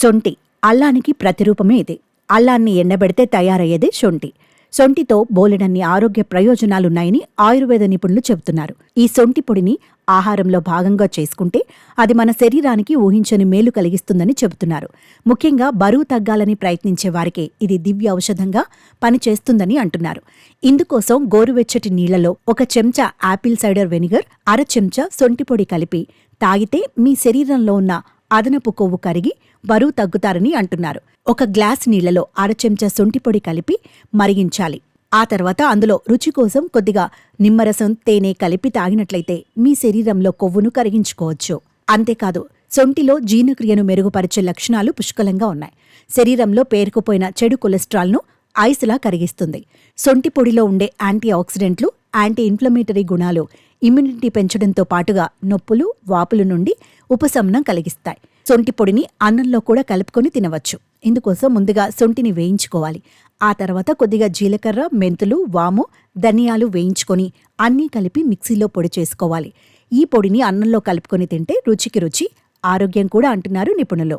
సొంటి. అల్లానికి ప్రతిరూపమే ఇది. అల్లాన్ని ఎండబెడితే తయారయ్యేదే సొంటి. సొంటితో బోలెడన్ని ఆరోగ్య ప్రయోజనాలున్నాయని ఆయుర్వేద నిపుణులు చెబుతున్నారు. ఈ సొంటి పొడిని ఆహారంలో భాగంగా చేసుకుంటే అది మన శరీరానికి ఊహించని మేలు కలిగిస్తుందని చెబుతున్నారు. ముఖ్యంగా బరువు తగ్గాలని ప్రయత్నించే వారికి ఇది దివ్య ఔషధంగా పనిచేస్తుందని అంటున్నారు. ఇందుకోసం గోరువెచ్చటి నీళ్ళలో ఒక చెంచా యాపిల్ సైడర్ వెనిగర్ అర చెంచా సొంటి పొడి కలిపి తాగితే మీ శరీరంలో ఉన్న అదనపు కొవ్వు కరిగి బరువు తగ్గుతారని అంటున్నారు. ఒక గ్లాస్ నీళ్ళలో అరచెంచా చెంచా పొడి కలిపి మరిగించాలి. ఆ తర్వాత అందులో రుచి కోసం కొద్దిగా నిమ్మరసం తేనె కలిపి తాగినట్లయితే మీ శరీరంలో కొవ్వును కరిగించుకోవచ్చు. అంతేకాదు సొంటిలో జీర్ణక్రియను మెరుగుపరిచే లక్షణాలు పుష్కలంగా ఉన్నాయి. శరీరంలో పేరుకుపోయిన చెడు కొలెస్ట్రాల్ను ఐస్లా కరిగిస్తుంది. సొంటి పొడిలో ఉండే యాంటీ ఆక్సిడెంట్లు యాంటీ ఇన్ఫ్లమేటరీ గుణాలు ఇమ్యూనిటీ పెంచడంతో పాటుగా నొప్పులు వాపుల నుండి ఉపశమనం కలిగిస్తాయి. సొంటి పొడిని అన్నంలో కూడా కలుపుకొని తినవచ్చు. ఇందుకోసం ముందుగా సొంటిని వేయించుకోవాలి. ఆ తర్వాత కొద్దిగా జీలకర్ర మెంతులు వాము ధనియాలు వేయించుకొని అన్నీ కలిపి మిక్సీలో పొడి చేసుకోవాలి. ఈ పొడిని అన్నంలో కలుపుకొని తింటే రుచికి రుచి ఆరోగ్యం కూడా అంటున్నారు నిపుణులు.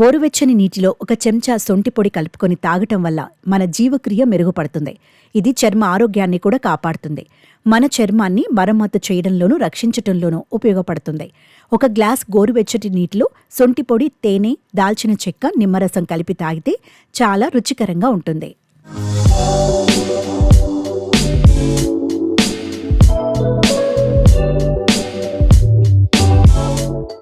గోరువెచ్చని నీటిలో ఒక చెంచా సొంటి పొడి కలుపుకొని తాగటం వల్ల మన జీవక్రియ మెరుగుపడుతుంది. ఇది చర్మ ఆరోగ్యాన్ని కూడా కాపాడుతుంది. మన చర్మాన్ని మరమ్మతు చేయడంలోనూ రక్షించటంలోనూ ఉపయోగపడుతుంది. ఒక గ్లాస్ గోరువెచ్చటి నీటిలో సొంటి పొడి తేనె దాల్చిన చెక్క నిమ్మరసం కలిపి తాగితే చాలా రుచికరంగా ఉంటుంది.